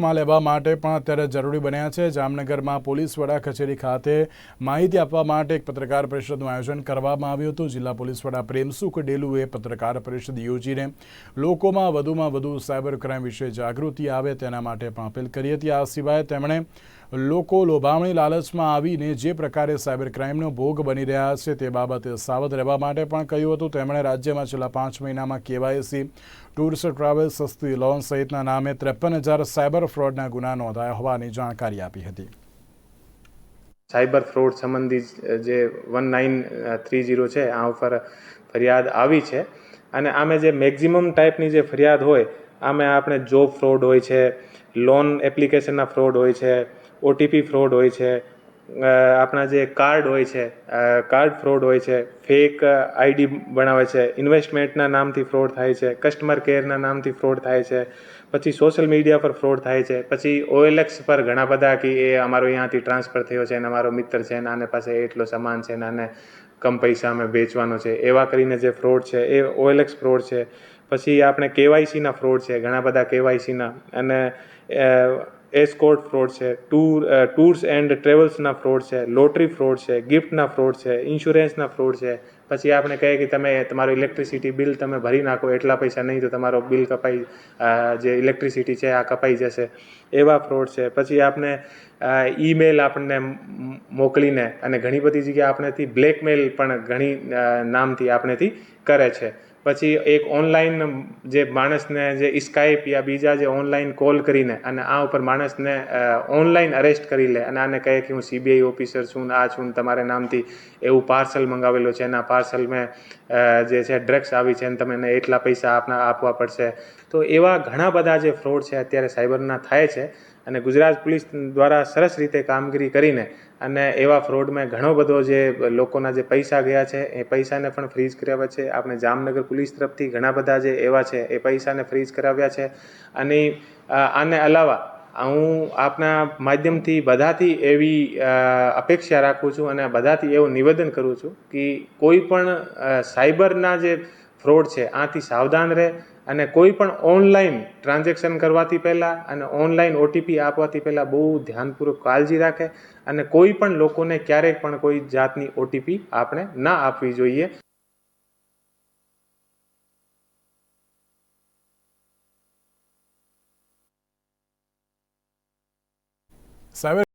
માં લેવા માટે પણ અત્યારે જરૂરી બન્યા છે. જામનગરમાં પોલીસ વડા કચેરી ખાતે માહિતી આપવા માટે એક પત્રકાર પરિષદનું આયોજન કરવામાં આવ્યું હતું. જિલ્લા પોલીસ વડા પ્રેમસુખ ડેલુએ પત્રકાર પરિષદ યોજીને લોકોમાં વધુમાં વધુ સાયબર ક્રાઇમ વિશે જાગૃતિ આવે તેના માટે પણ અપીલ કરી હતી. આ સિવાય તેમણે લોકો લોભામણી લાલચમાં આવીને જે પ્રકારે સાયબર ક્રાઇમનો ભોગ બની રહ્યા છે તે બાબતે સાવધ રહેવા માટે પણ કહ્યું હતું. તેમણે રાજ્યમાં છેલ્લા પાંચ મહિનામાં કેવાયસી ટૂર્સ ટ્રાવેલ્સ સસ્તી લોન સહિતના નામે ત્રેપન હજાર સાયબર ફ્રોડના ગુના નોંધાયા હોવાની જાણકારી આપી હતી. સાયબર ફ્રોડ સંબંધી જે વન નાઇન થ્રી જીરો છે, આ ઉપર ફરિયાદ આવી છે. અને આમે જે મેક્ઝિમમ ટાઈપની જે ફરિયાદ હોય, આમે આપણે જોબ ફ્રોડ હોય છે, લોન એપ્લિકેશનના ફ્રોડ હોય છે, ઓટીપી ફ્રોડ હોય છે આપણા જે કાર્ડ હોય છે કાર્ડ ફ્રોડ હોય છે, ફેક આઈડી બનાવે છે, ઇન્વેસ્ટમેન્ટના નામથી ફ્રોડ થાય છે, કસ્ટમર કેરના નામથી ફ્રોડ થાય છે, પછી સોશિયલ મીડિયા પર ફ્રોડ થાય છે, પછી ઓએલએક્સ પર ઘણા બધા કે એ અમારો અહીંયાથી ટ્રાન્સફર થયો છે અને અમારો મિત્ર છે અને આને પાસે એટલો સામાન છે અને આને કમ પૈસા અમે વેચવાનો છે. એવા કરીને જે ફ્રોડ છે, એ ઓએલએક્સ ફ્રોડ છે. પછી આપણે કેવાયસીના ફ્રોડ છે, ઘણા બધા કેવાયસીના. અને એસ્કોર્ટ ફ્રોડ છે ટૂર ટૂર્સ એન્ડ ટ્રેવલ્સના ફ્રોડ છે લોટરી ફ્રોડ છે ગિફ્ટના ફ્રોડ છે ઇન્સ્યોરન્સના ફ્રોડ છે. પછી આપણે કહીએ કે તમે, તમારું ઇલેક્ટ્રિસિટી બિલ તમે ભરી નાખો, એટલા પૈસા નહીં તો તમારો બિલ કપાઈ જે ઇલેક્ટ્રિસિટી છે આ કપાઈ જશે. એવા ફ્રોડ છે. પછી આપણે ઈમેલ આપણને મોકલીને, અને ઘણી બધી જગ્યાએ આપણેથી બ્લેકમેલ પણ ઘણી નામથી આપણેથી કરે છે. પછી એક ઓનલાઈન જે માણસને જે સ્કાઈપ યા બીજા જે ઓનલાઈન કોલ કરીને અને આ ઉપર માણસને ઓનલાઈન અરેસ્ટ કરી લે અને આને કહે કે હું સીબીઆઈ ઓફિસર છું ને આ છું ને તમારે નામથી એવું પાર્સલ મંગાવેલું છે અને આ પાર્સલ મેં જે છે ડ્રગ્સ આવી છે અને તમે એને એટલા પૈસા આપના, આપવા પડશે. તો એવા ઘણા બધા જે ફ્રોડ છે અત્યારે સાયબરના થાય છે અને ગુજરાત પોલીસ દ્વારા સરસ રીતે કામગીરી કરીને અને એવા ફ્રોડમાં ઘણો બધો જે લોકોના જે પૈસા ગયા છે, એ પૈસાને પણ ફ્રીઝ કરાવ્યા છે. આપણે જામનગર પોલીસ તરફથી ઘણા બધા જે એવા છે, એ પૈસાને ફ્રીઝ કરાવ્યા છે. અને આને અલાવા હું આપના માધ્યમથી બધાથી એવી અપેક્ષા રાખું છું અને બધાથી એવું નિવેદન કરું છું કે કોઈ પણ સાયબરના જે ફ્રોડ છે, આથી સાવધાન રહે અને કોઈ પણ ઓનલાઈન ટ્રાન્ઝેક્શન કરવાથી પહેલાં અને ઓનલાઈન ઓટીપી આપવાથી પહેલાં બહુ ધ્યાનપૂર્વક કાળજી રાખે અને કોઈ પણ લોકોને ક્યારેય પણ કોઈ જાતની ઓટીપી આપણે ના આપવી જોઈએ. સાયબર